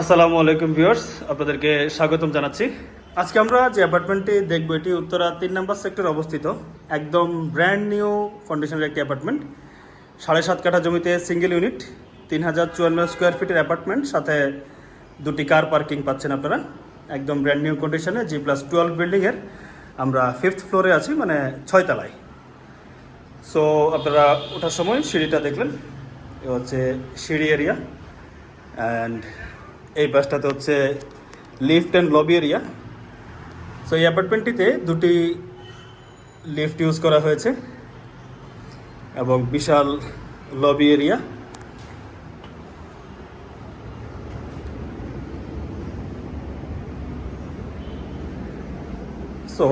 আসসালামু আলাইকুম ভিউয়ার্স, আপনাদেরকে স্বাগতম জানাচ্ছি। আজকে আমরা যে অ্যাপার্টমেন্টটি দেখব, এটি উত্তরা তিন নম্বর সেক্টর অবস্থিত। একদম ব্র্যান্ড নিউ কন্ডিশনের একটি অ্যাপার্টমেন্ট। সাড়ে সাত কাঠা জমিতে সিঙ্গেল ইউনিট তিন হাজার চুয়ান্ন স্কোয়ার ফিটের অ্যাপার্টমেন্ট, সাথে দুটি কার পার্কিং পাচ্ছেন আপনারা। একদম ব্র্যান্ড নিউ কন্ডিশনে জি প্লাস টুয়েলভ বিল্ডিংয়ের আমরা ফিফথ ফ্লোরে আছি মানে ছয়তলায়। সো আপনারা ওঠার সময় সিঁড়িটা দেখলেন। এ হচ্ছে সিঁড়ি এরিয়া অ্যান্ড এই বাসটাতে হচ্ছে lift and lobby area so এই অ্যাপার্টমেন্টটিতে দুটি লিফট ইউজ করা হয়েছে এবং বিশাল লবি এরিয়া সো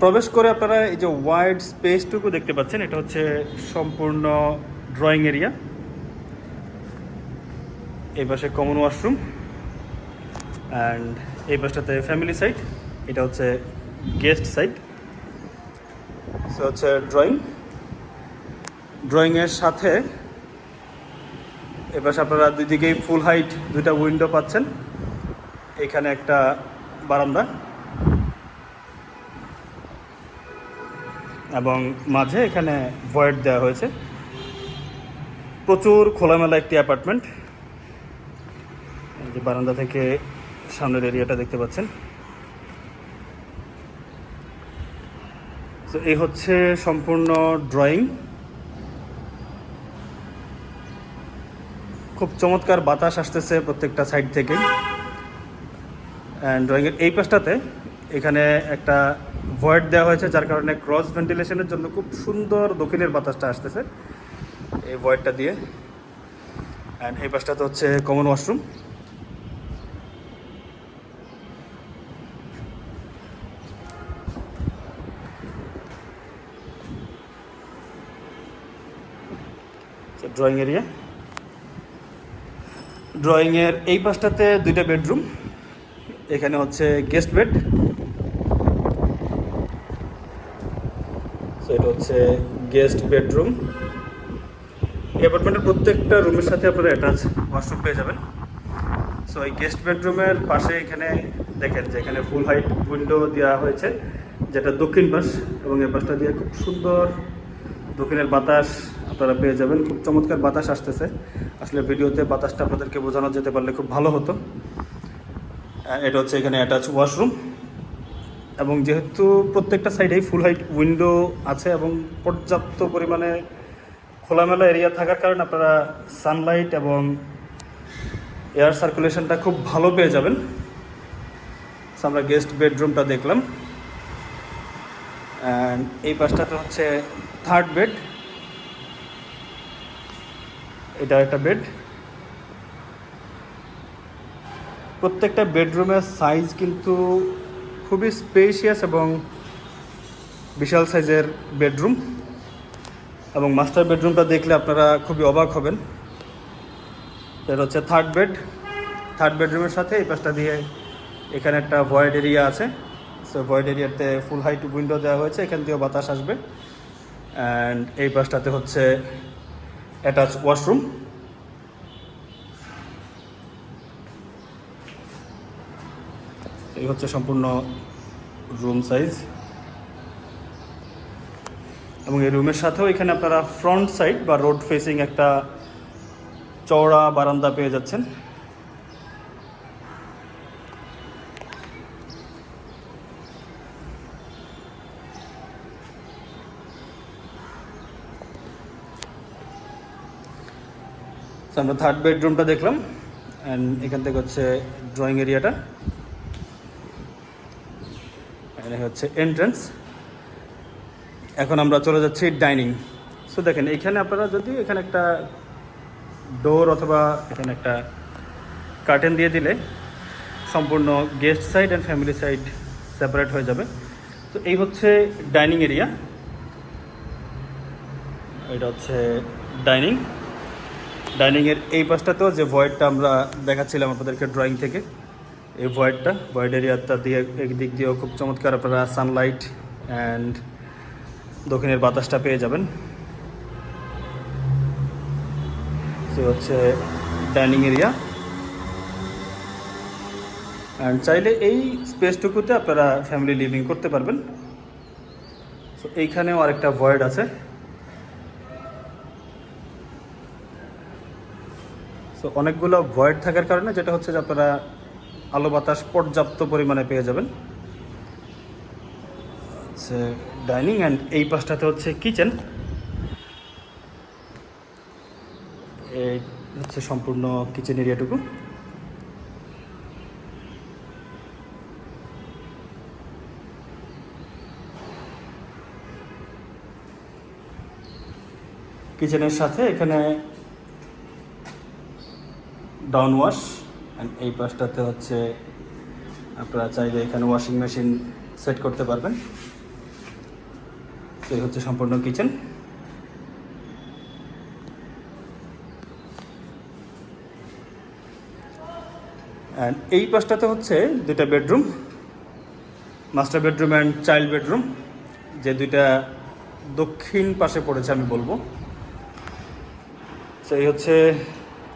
প্রবেশ করে আপনারা এই যে ওয়াইড স্পেসটুকু দেখতে পাচ্ছেন, এটা হচ্ছে সম্পূর্ণ ড্রয়িং এরিয়া এই পাশে কমন ওয়াশরুম অ্যান্ড এই পাশটাতে ফ্যামিলি সাইড এটা হচ্ছে গেস্ট সাইড সে হচ্ছে ড্রয়িং ড্রয়িংয়ের সাথে এ পাশে আপনারা দুই দিকেই ফুল হাইট দুইটা উইন্ডো পাচ্ছেন। এখানে একটা বারান্দা। এবং মাঝে এখানে ভয়েড দেওয়া হয়েছে। প্রচুর খোলামেলা একটি অ্যাপার্টমেন্ট যে বারান্দা থেকে সামনের এরিয়াটা দেখতে পাচ্ছেন। তো এই হচ্ছে সম্পূর্ণ ড্রয়িং খুব চমৎকার বাতাস আসতেছে প্রত্যেকটা সাইড থেকে। অ্যান্ড ড্রয়িংয়ের এই পাশটাতে এখানে একটা ভয়েড দেওয়া হয়েছে, যার কারণে ক্রস ভেন্টিলেশনের জন্য খুব সুন্দর দক্ষিণের বাতাসটা আসতেছে। এই ভয়েডটা দিয়ে। অ্যান্ড এই পাশটাতে হচ্ছে কমন ওয়াশরুম ড্রয়িং এরিয়া ড্রয়িংয়ের এই পাশটাতে দুইটা বেডরুম এখানে হচ্ছে গেস্ট বেড এটা হচ্ছে গেস্ট বেডরুম এই অ্যাপার্টমেন্টের প্রত্যেকটা রুমের সাথে আপনারা অ্যাটাচ ওয়াশরুম পেয়ে যাবেন। সো এই গেস্ট বেডরুমের পাশে এখানে দেখেন যে এখানে ফুল হাইট উইন্ডো দেওয়া হয়েছে, যেটা দক্ষিণ পাশ এবং এই পাশটা দিয়ে খুব সুন্দর দক্ষিণের বাতাস আপনারা পেয়ে যাবেন। খুব চমৎকার বাতাস আসতেছে। আসলে ভিডিওতে বাতাসটা আপনাদেরকে বোঝানো যেতে পারলে খুব ভালো হতো। এটা হচ্ছে এখানে অ্যাটাচ ওয়াশরুম এবং যেহেতু প্রত্যেকটা সাইডেই ফুল হাইট উইন্ডো আছে এবং পর্যাপ্ত পরিমাণে খোলামেলা এরিয়া থাকার কারণে আপনারা সানলাইট এবং এয়ার সার্কুলেশনটা খুব ভালো পেয়ে যাবেন। আমরা গেস্ট বেডরুমটা দেখলাম। অ্যান্ড এই পাশটাতে হচ্ছে থার্ড বেড এটা একটা বেড প্রত্যেকটা বেডরুমের সাইজ কিন্তু খুবই স্পেশিয়াস এবং বিশাল সাইজের বেডরুম এবং মাস্টার বেডরুমটা দেখলে আপনারা খুবই অবাক হবেন। এটা হচ্ছে থার্ড বেড থার্ড বেডরুমের সাথে এই পাশটা দিয়ে এখানে একটা ভয়েড এরিয়া আছে। সো ভয়েড এরিয়াতে ফুল হাইট উইন্ডো দেওয়া হয়েছে। এখান থেকেও বাতাস আসবে। অ্যান্ড এই পাশটাতে হচ্ছে অ্যাটাচ ওয়াশরুম। এই হচ্ছে সম্পূর্ণ রুম সাইজ। এবং এই রুমের সাথেও এখানে আপনারা ফ্রন্ট সাইড বা রোড ফেসিং একটা চওড়া বারান্দা পেয়ে যাচ্ছেন। আমরা থার্ড বেডরুমটা দেখলাম অ্যান্ড এখান থেকে হচ্ছে ড্রয়িং এরিয়াটা হচ্ছে এন্ট্রান্স এখন আমরা চলে যাচ্ছি ডাইনিং সো দেখেন, এখানে আপনারা যদি এখানে একটা ডোর অথবা এখানে একটা কার্টেন দিয়ে দিলে, সম্পূর্ণ guest side and family side separate হয়ে যাবে। তো এই হচ্ছে ডাইনিং এরিয়া এটা হচ্ছে ডাইনিং ডাইনিংয়ের এই পাশটাতেও যে ভয়েডটা আমরা দেখাচ্ছিলাম আপনাদেরকে ড্রয়িং থেকে, এই ভয়েডটা ভয়েড এরিয়াটা দিয়ে একদিক দিয়েও খুব চমৎকার আপনারা সানলাইট অ্যান্ড দক্ষিণের বাতাসটা পেয়ে যাবেন। সে হচ্ছে ডাইনিং এরিয়া অ্যান্ড চাইলে এই স্পেসটুকুতে আপনারা ফ্যামিলি লিভিং করতে পারবেন। তো এইখানেও আরেকটা ভয়েড আছে। সো অনেকগুলো ভয়েড থাকার কারণে যেটা হচ্ছে যে আপনারা আলো বাতাস পর্যাপ্ত পরিমাণে পেয়ে যাবেন। ডাইনিং অ্যান্ড এই পাশটাতে হচ্ছে কিচেন এই হচ্ছে সম্পূর্ণ কিচেন এরিয়াটুকু কিচেনের সাথে এখানে ডাউন ওয়াশ অ্যান্ড এই পাশটাতে হচ্ছে আপনারা চাইলে এখানে ওয়াশিং মেশিন সেট করতে পারবেন। তো এই হচ্ছে সম্পূর্ণ কিচেন অ্যান্ড এই পাশটাতে হচ্ছে দুইটা bedroom master bedroom and child bedroom যে দুইটা দক্ষিণ পাশে পড়েছে আমি বলব। এই হচ্ছে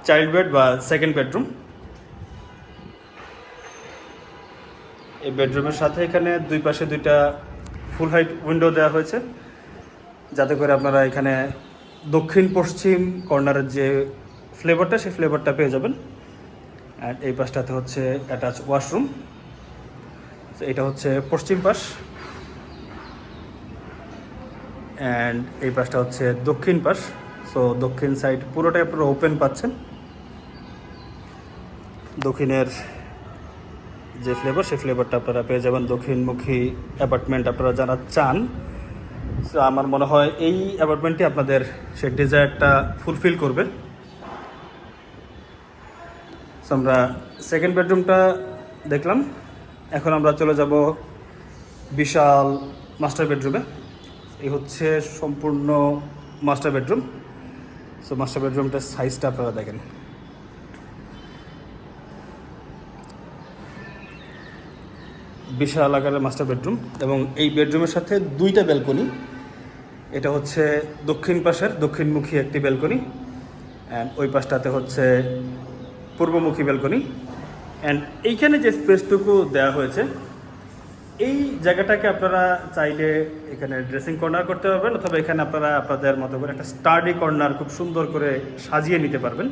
চাইল্ড বেড বা সেকেন্ড বেডরুম। এই বেডরুমের সাথে এখানে দুই পাশে দুইটা ফুল হাইট উইন্ডো দেওয়া হয়েছে। যাতে করে আপনারা এখানে দক্ষিণ পশ্চিম কর্নারের যে ফ্লেভারটা, সেই ফ্লেভারটা পেয়ে যাবেন। অ্যান্ড এই পাশটাতে হচ্ছে অ্যাটাচ ওয়াশরুম। এটা হচ্ছে পশ্চিম পাশ। অ্যান্ড এই পাশটা হচ্ছে দক্ষিণ পাশ। সো দক্ষিণ সাইড পুরোটাই আপনারা ওপেন পাচ্ছেন। দক্ষিণের যে ফ্লেভার সেই ফ্লেভারটা আপনারা পেয়ে যাবেন। দক্ষিণমুখী অ্যাপার্টমেন্ট আপনারা যারা চান সো আমার মনে হয় এই অ্যাপার্টমেন্টটি আপনাদের সেই ডিজায়ারটা ফুলফিল করবে। সো আমরা সেকেন্ড বেডরুমটা দেখলাম। এখন আমরা চলে যাব বিশাল মাস্টার বেডরুমে এই হচ্ছে সম্পূর্ণ মাস্টার বেডরুম সো মাস্টার বেডরুমটার সাইজটা আপনারা দেখেন। বিশাল আকারের মাস্টার বেডরুম এবং এই বেডরুমের সাথে দুইটা ব্যালকনি এটা হচ্ছে দক্ষিণ পাশের, দক্ষিণমুখী একটি ব্যালকনি অ্যান্ড ওই পাশটাতে হচ্ছে পূর্বমুখী ব্যালকনি অ্যান্ড এইখানে যে স্পেসটুকু দেওয়া হয়েছে, এই জায়গাটাকে আপনারা চাইলে এখানে ড্রেসিং কর্নার করতে পারবেন অথবা এখানে আপনারা আপনাদের মতো করে একটা স্টাডি কর্নার খুব সুন্দর করে সাজিয়ে নিতে পারবেন।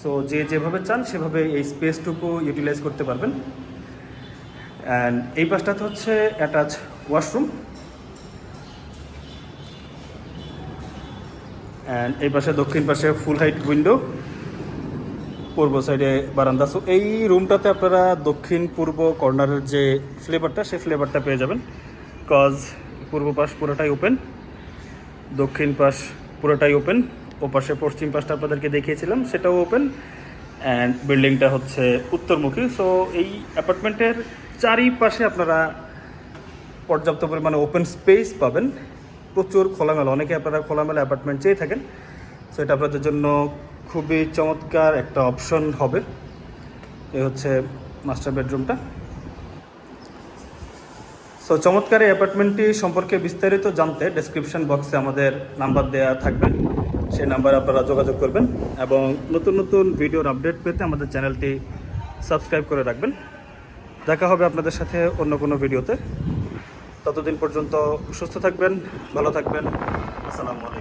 সো যে যেভাবে চান সেভাবে এই স্পেসটুকু ইউটিলাইজ করতে পারবেন। অ্যান্ড এই পাশটাতে হচ্ছে অ্যাটাচ ওয়াশরুম অ্যান্ড এই পাশে দক্ষিণ পাশে ফুল হাইট উইন্ডো পূর্ব সাইডে বারান্দা। সো এই রুমটাতে আপনারা দক্ষিণ, পূর্ব কর্নারের যে ফ্লেভারটা সেই ফ্লেভারটা পেয়ে যাবেন। কজ পূর্ব পাশ পুরোটাই ওপেন দক্ষিণ পাশ পুরোটাই ওপেন ও পাশে পশ্চিম পাশটা আপনাদেরকে দেখিয়েছিলাম, সেটাও ওপেন অ্যান্ড বিল্ডিংটা হচ্ছে উত্তরমুখী। সো এই অ্যাপার্টমেন্টের চারিপাশে আপনারা পর্যাপ্ত পরিমাণে ওপেন স্পেস পাবেন। প্রচুর খোলামেলা, অনেকে আপনারা খোলামেলা অ্যাপার্টমেন্ট চেয়ে থাকেন। সো এটা আপনাদের জন্য খুবই চমৎকার একটা অপশন হবে। এ হচ্ছে মাস্টার বেডরুমটা সো চমৎকার এই অ্যাপার্টমেন্টটি সম্পর্কে বিস্তারিত জানতে ডেসক্রিপশন বক্সে আমাদের নাম্বার দেওয়া থাকবে। সেই নাম্বারে আপনারা যোগাযোগ করবেন এবং নতুন নতুন ভিডিওর আপডেট পেতে আমাদের চ্যানেলটি সাবস্ক্রাইব করে রাখবেন। দেখা হবে আপনাদের সাথে অন্য কোনো ভিডিওতে। ততদিন পর্যন্ত সুস্থ থাকবেন, ভালো থাকবেন। আসসালামু আলাইকুম।